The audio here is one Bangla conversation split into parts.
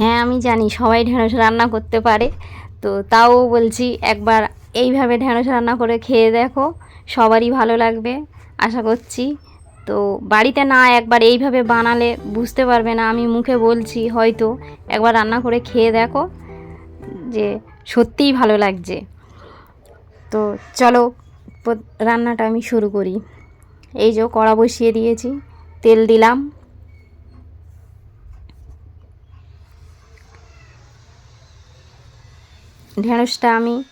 হ্যাঁ আমি জানি সবাই ঢেঁড়স রান্না করতে পারে। তো তাও বলছি একবার এইভাবে ঢেঁড়স রান্না করে খেয়ে দেখো, সবারই ভালো লাগবে, আশা করছি। তো বাড়িতে না একবার এইভাবে বানালে বুঝতে পারবে না, আমি মুখে বলছি হয়তো একবার রান্না করে খেয়ে দেখো, যে সত্যিই ভালো লাগছে। তো চলো, রান্নাটা আমি শুরু করি। এই যে কড়া বসিয়ে দিয়েছি, তেল দিলাম। ঢেঁড়সটা আমি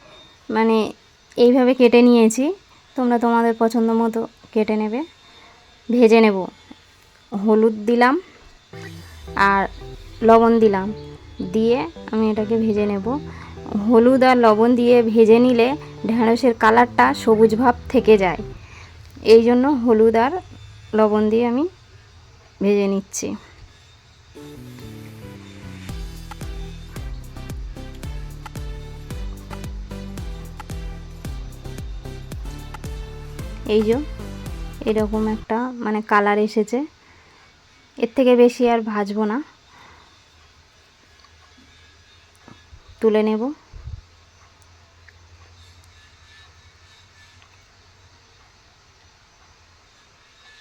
মানে এইভাবে কেটে নিয়েছি। তোমরা তোমাদের পছন্দ মতো কেটে নেবে। ভেজে নেব। হলুদ দিলাম আর লবণ দিলাম। দিয়ে আমি এটাকে ভেজে নেব। হলুদ আর লবণ দিয়ে ভেজে নিলে ঢেঁড়সের কালারটা সবুজ ভাব থেকে যায়। এই জন্য হলুদ আর লবণ দিয়ে আমি ভেজে নিচ্ছি। এই যে, এরকম একটা মানে কালার এসেছে। এর থেকে বেশি আর ভাজবো না। তুলে নেব।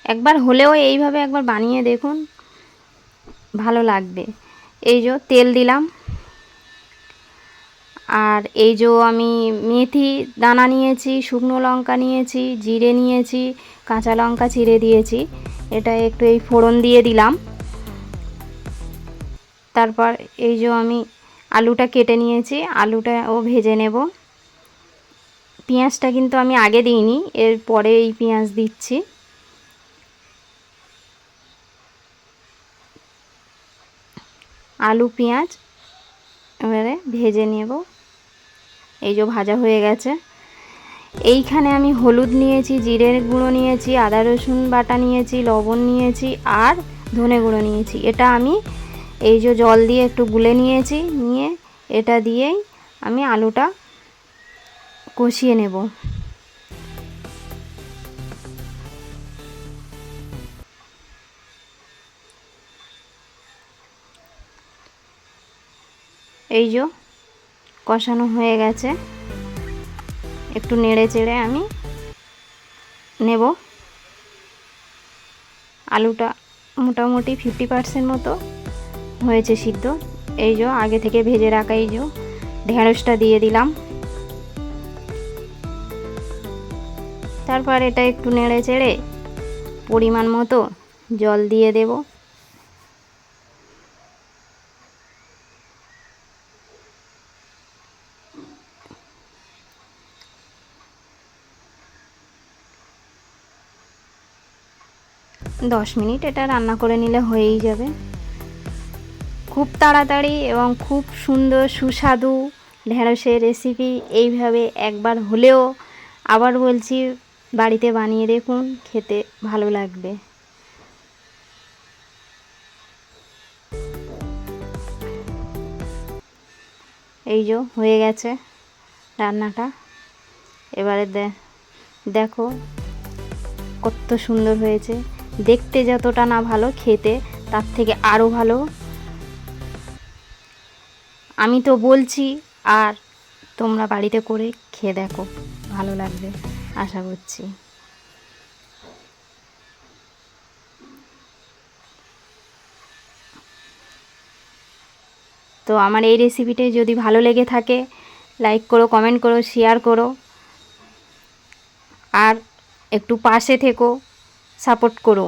একবার হলেও এইভাবে একবার বানিয়ে দেখুন, ভালো লাগবে। এই যে, তেল দিলাম। আর এই যে আমি মেথি দানা নিয়েছি, শুকনো লঙ্কা নিয়েছি, জিরে নিয়েছি, কাঁচা লঙ্কা চিড়ে দিয়েছি। এটা একটু এই ফোড়ন দিয়ে দিলাম। তারপর এই যে আমি আলুটা কেটে নিয়েছি, আলুটা ও ভেজে নেব। পেঁয়াজটা কিন্তু আমি আগে দিইনি, এর পরে এই পেঁয়াজ দিচ্ছি। আলু, পেঁয়াজ এবারে ভেজে নেব। এই যে ভাজা হয়ে গেছে। এইখানে আমি হলুদ নিয়েছি, জিরের গুঁড়ো নিয়েছি, আদা রসুন বাটা নিয়েছি, লবণ নিয়েছি আর ধনে গুঁড়ো নিয়েছি। এটা আমি এই যে জল দিয়ে একটু গুলে নিয়েছি, নিয়ে এটা দিয়েই আমি আলুটা কষিয়ে নেব। এই যে কষানো হয়ে গেছে। একটু নেড়ে চেড়ে আমি নেব। আলুটা মোটামুটি ফিফটি পার্সেন্ট মতো হয়েছে সিদ্ধ। এই যে আগে থেকে ভেজে রাখা এই যে ঢেঁড়সটা দিয়ে দিলাম। তারপর এটা একটু নেড়ে চেড়ে পরিমাণ মতো জল দিয়ে দেবো। দশ মিনিট এটা রান্না করে নিলে হয়েই যাবে। খুব তাড়াতাড়ি এবং খুব সুন্দর, সুস্বাদু ঢেঁড়সের রেসিপি এইভাবে একবার হলেও আবার বলছি বাড়িতে বানিয়ে দেখুন, খেতে ভালো লাগবে। এই যে হয়ে গেছে রান্নাটা। এবারে দেখো কত সুন্দর হয়েছে। দেখতে যতটা না ভালো, খেতে তার থেকে আরও ভালো। আমি তো বলছি, আর তোমরা বাড়িতে করে খেয়ে দেখো, ভালো লাগবে, আশা করছি। তো আমার এই রেসিপিটা যদি ভালো লেগে থাকে লাইক করো কমেন্ট করো শেয়ার করো। আর একটু পাশে থেকো। সাপোর্ট করো।